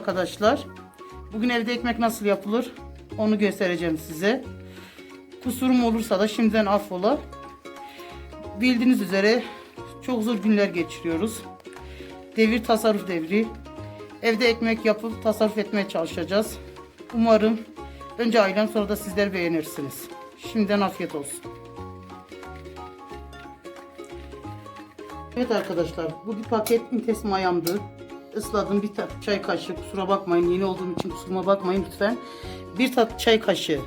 arkadaşlar. Bugün evde ekmek nasıl yapılır onu göstereceğim size. Kusurum olursa da şimdiden affola. Bildiğiniz üzere çok zor günler geçiriyoruz. Devir tasarruf devri. Evde ekmek yapıp tasarruf etmeye çalışacağız. Umarım önce ailem sonra da sizler beğenirsiniz. Şimdiden afiyet olsun. Evet arkadaşlar bu bir paket intes mayamdı. Isladım bir tat çay kaşığı kusura bakmayın yeni olduğum için kusuruma bakmayın lütfen. Bir tat çay kaşığı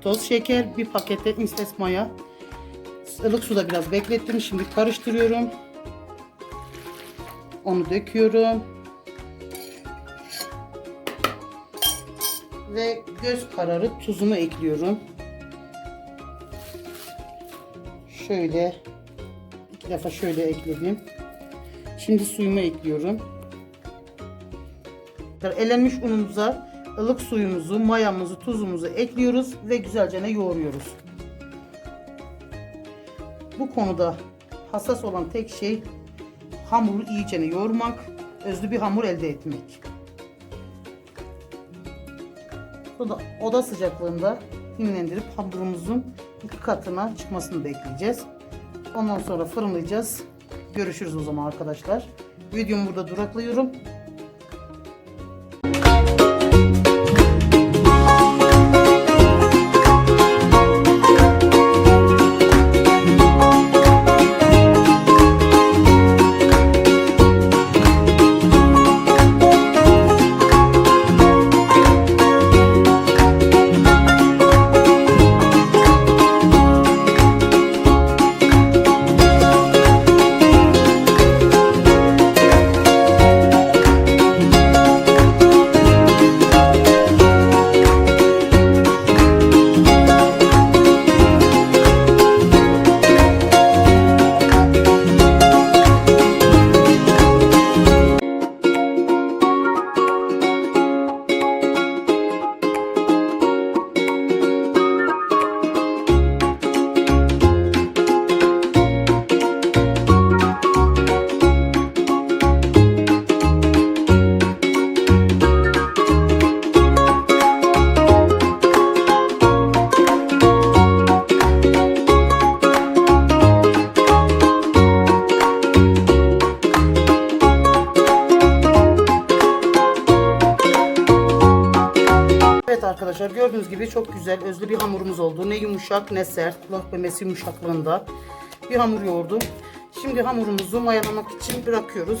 toz şeker bir pakette intes maya. Ilık suda biraz beklettim şimdi karıştırıyorum. Onu döküyorum. Ve göz kararı tuzumu ekliyorum. Şöyle iki defa şöyle ekledim. Şimdi suyumu ekliyorum. Elenmiş unumuza ılık suyumuzu, mayamızı, tuzumuzu ekliyoruz ve güzelce yoğuruyoruz. Bu konuda hassas olan tek şey hamuru iyice yoğurmak, özlü bir hamur elde etmek. Sonra oda sıcaklığında dinlendirip hamurumuzun iki katına çıkmasını bekleyeceğiz. Ondan sonra fırınlayacağız. Görüşürüz o zaman arkadaşlar. Videomu burada duraklıyorum. Arkadaşlar gördüğünüz gibi çok güzel özlü bir hamurumuz oldu. Ne yumuşak ne sert. Kulak memesi yumuşaklığında bir hamur yoğurdum. Şimdi hamurumuzu mayalamak için bırakıyoruz.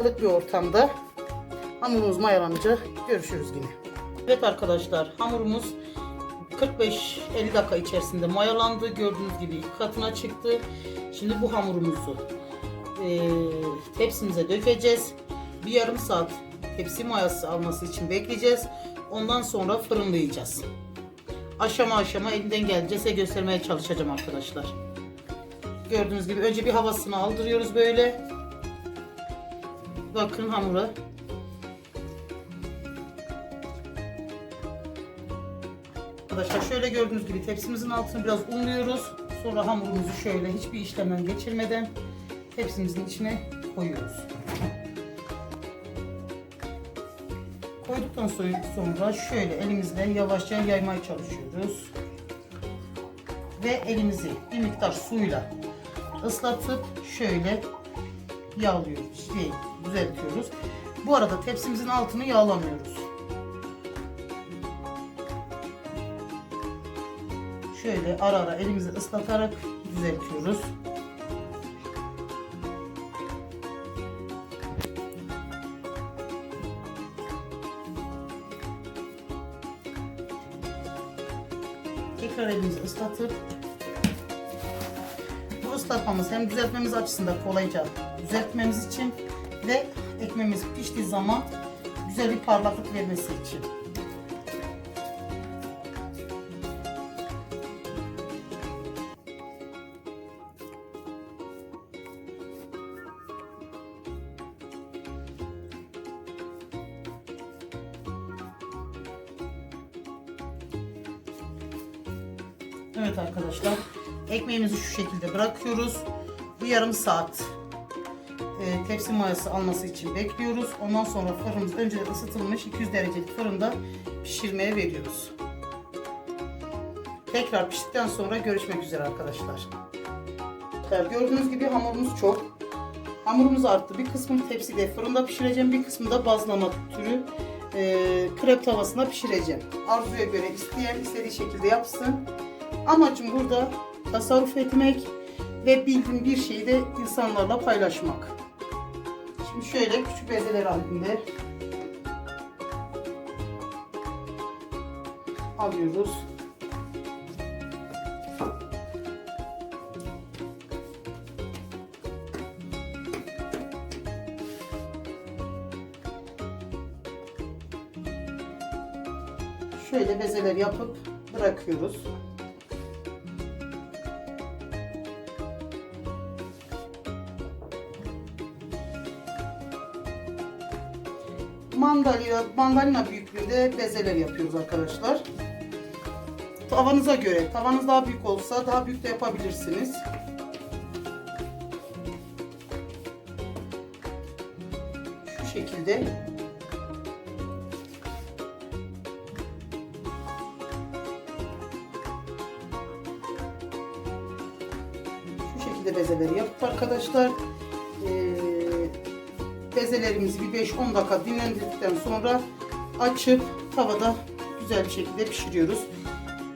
Ilık bir ortamda. Hamurumuz mayalanınca görüşürüz yine. Evet arkadaşlar hamurumuz 45-50 dakika içerisinde mayalandı. Gördüğünüz gibi katına çıktı. Şimdi bu hamurumuzu eee tepsimize dökeceğiz. Bir yarım saat tepsi mayası alması için bekleyeceğiz. Ondan sonra fırınlayacağız. Aşama aşama elinden gelince size göstermeye çalışacağım arkadaşlar. Gördüğünüz gibi önce bir havasını aldırıyoruz böyle. Bakın hamura. Arkadaşlar şöyle gördüğünüz gibi tepsimizin altını biraz unluyoruz. Sonra hamurumuzu şöyle hiçbir işlemden geçirmeden tepsimizin içine koyuyoruz. Koyduktan sonra şöyle elimizle yavaşça yaymaya çalışıyoruz. Ve elimizi bir miktar suyla ıslatıp şöyle yağlıyoruz, şey, düzeltiyoruz. Bu arada tepsimizin altını yağlamıyoruz. Şöyle ara ara elimizi ıslatarak düzeltiyoruz. Tekrar elimizi ıslatıp bu ıslatmamız hem düzeltmemiz açısından kolayca düzeltmemiz için ve ekmeğimiz piştiği zaman güzel bir parlaklık vermesi için. Evet arkadaşlar ekmeğimizi şu şekilde bırakıyoruz. Bir yarım saat e, tepsi mayası alması için bekliyoruz. Ondan sonra fırınımız önceden ısıtılmış 200 derecelik fırında pişirmeye veriyoruz. Tekrar piştikten sonra görüşmek üzere arkadaşlar. Gördüğünüz gibi hamurumuz çok. Hamurumuz arttı. Bir kısmını tepside fırında pişireceğim. Bir kısmını da bazlama türü e, krep tavasında pişireceğim. Arzuya göre isteyen istediği şekilde yapsın. Amacım burada tasarruf etmek ve bildiğim bir şeyi de insanlarla paylaşmak. Şimdi şöyle küçük bezeler halinde alıyoruz. Şöyle bezeler yapıp bırakıyoruz. Mandalina, mandalina büyüklüğünde bezeler yapıyoruz arkadaşlar. Tavanıza göre, tavanız daha büyük olsa daha büyük de yapabilirsiniz. Şu şekilde Şu şekilde bezeleri yapıp arkadaşlar bezelerimizi bir 5-10 dakika dinlendirdikten sonra açıp tavada güzel bir şekilde pişiriyoruz.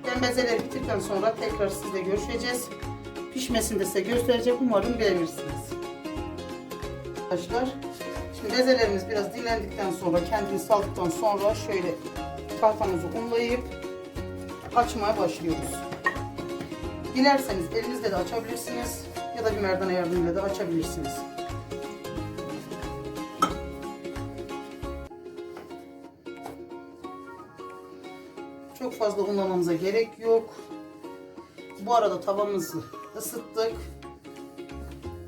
Ben bezeleri bitirdikten sonra tekrar sizle görüşeceğiz. Pişmesini de size göstereceğim. Umarım beğenirsiniz. Arkadaşlar şimdi bezelerimiz biraz dinlendikten sonra kendini saldıktan sonra şöyle tahtamızı unlayıp açmaya başlıyoruz. Dilerseniz elinizle de açabilirsiniz ya da bir merdane yardımıyla da açabilirsiniz. Çok fazla unlamamıza gerek yok. Bu arada tavamızı ısıttık.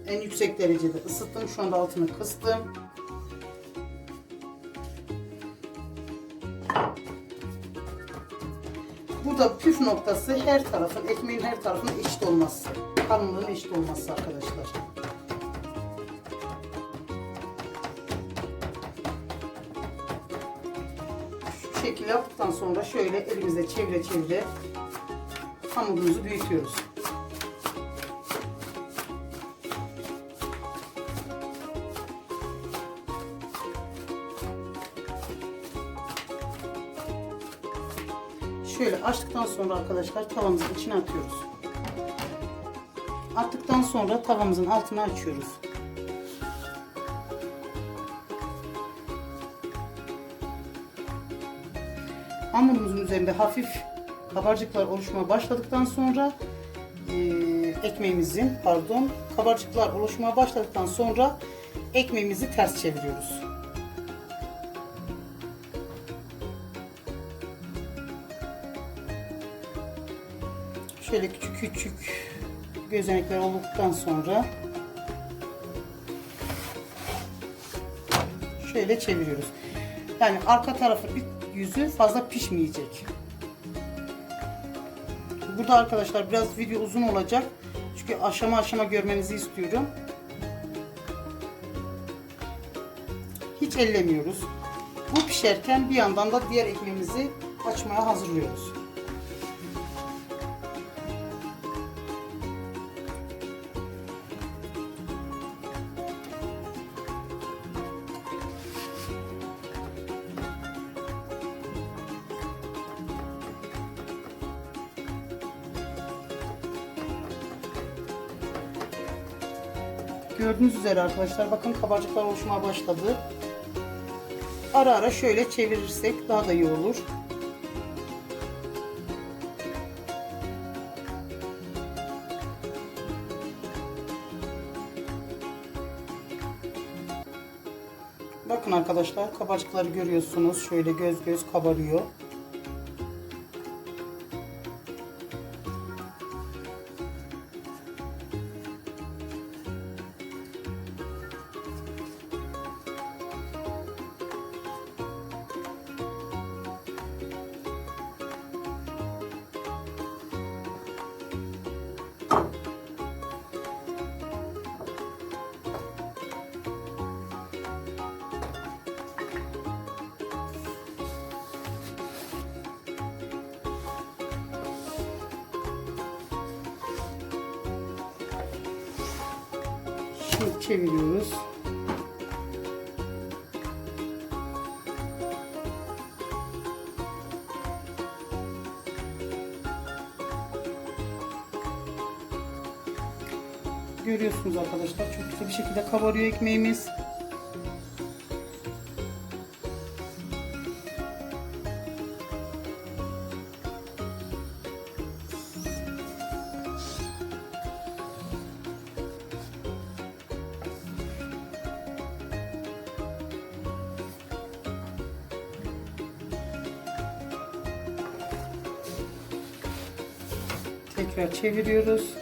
En yüksek derecede ısıttım. Şu anda altını kıstım. Burada püf noktası her tarafın, ekmeğin her tarafının eşit olması. Kalınlığın eşit olması arkadaşlar. Yaptıktan sonra şöyle elimizle çevire çevire hamurumuzu büyütüyoruz. Şöyle açtıktan sonra arkadaşlar tavamızın içine atıyoruz. Attıktan sonra tavamızın altını açıyoruz. Hamurumuzun üzerinde hafif kabarcıklar oluşmaya başladıktan sonra e, ekmeğimizin pardon kabarcıklar oluşmaya başladıktan sonra ekmeğimizi ters çeviriyoruz. Şöyle küçük küçük gözenekler olduktan sonra şöyle çeviriyoruz. Yani arka tarafı bir yüzü fazla pişmeyecek. Burada arkadaşlar biraz video uzun olacak. Çünkü aşama aşama görmenizi istiyorum. Hiç ellemiyoruz. Bu pişerken bir yandan da diğer ekmeğimizi açmaya hazırlıyoruz. Gördüğünüz üzere arkadaşlar bakın kabarcıklar oluşmaya başladı. Ara ara şöyle çevirirsek daha da iyi olur. Bakın arkadaşlar kabarcıkları görüyorsunuz. Şöyle göz göz kabarıyor. Şimdi çeviriyoruz. Görüyorsunuz arkadaşlar çok güzel bir şekilde kabarıyor ekmeğimiz. Tekrar çeviriyoruz.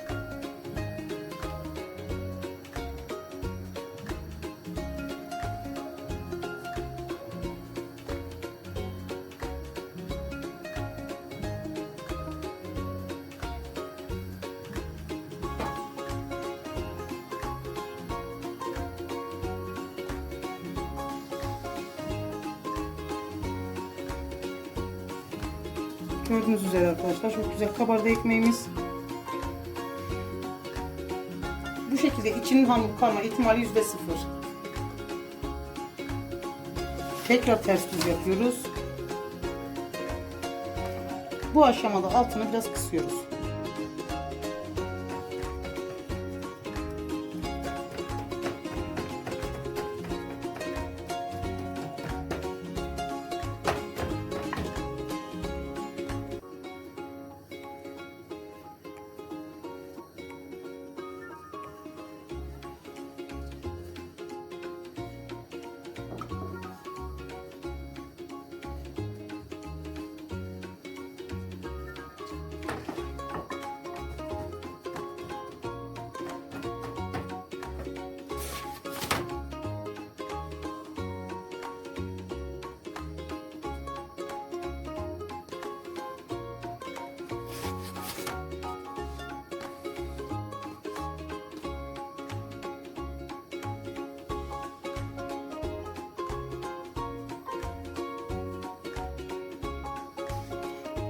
Gördüğünüz üzere arkadaşlar çok güzel kabardı ekmeğimiz. Bu şekilde içinin hamur kalma ihtimali yüzde sıfır. Tekrar ters düz yapıyoruz. Bu aşamada altını biraz kısıyoruz.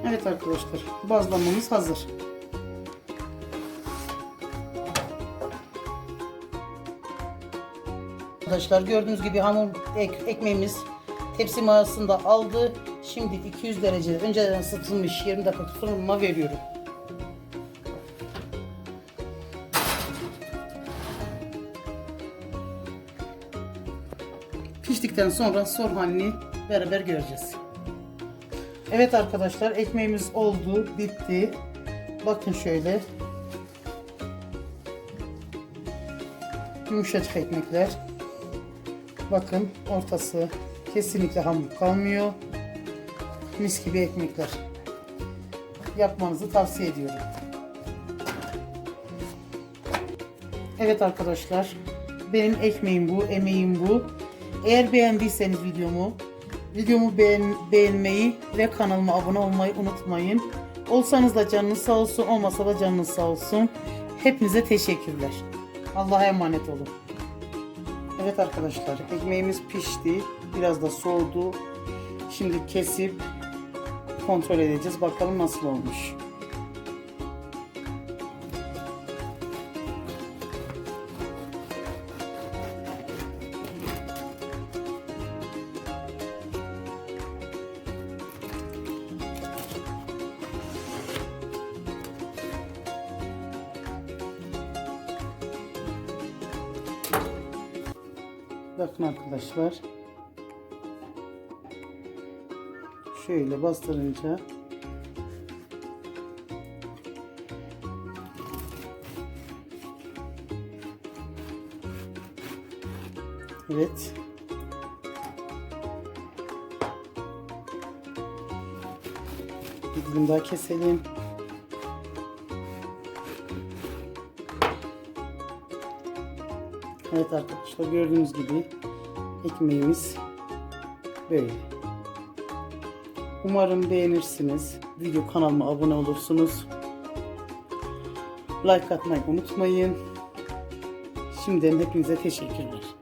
Evet arkadaşlar bazlamamız hazır. Arkadaşlar gördüğünüz gibi hamur ek, ekmeğimiz tepsi mayasında aldı. Şimdi 200 derecede önceden ısıtılmış 20 dakika fırınıma veriyorum. Piştikten sonra son halini beraber göreceğiz. Evet arkadaşlar ekmeğimiz oldu, bitti. Bakın şöyle. Yumuşacık ekmekler. Bakın ortası kesinlikle hamur kalmıyor. Mis gibi ekmekler. Yapmanızı tavsiye ediyorum. Evet arkadaşlar. Benim ekmeğim bu, emeğim bu. Eğer beğendiyseniz videomu, videomu beğen, beğenmeyi ve kanalıma abone olmayı unutmayın. Olsanız da canınız sağ olsun, olmasa da canınız sağ olsun. Hepinize teşekkürler. Allah'a emanet olun. Evet arkadaşlar, ekmeğimiz pişti. Biraz da soğudu. Şimdi kesip kontrol edeceğiz. Bakalım nasıl olmuş. Bakın arkadaşlar. Şöyle bastırınca Evet. Bir dilim daha keselim. Evet arkadaşlar gördüğünüz gibi ekmeğimiz böyle. Umarım beğenirsiniz. Video kanalıma abone olursunuz. Like atmayı unutmayın. Şimdiden hepinize teşekkürler.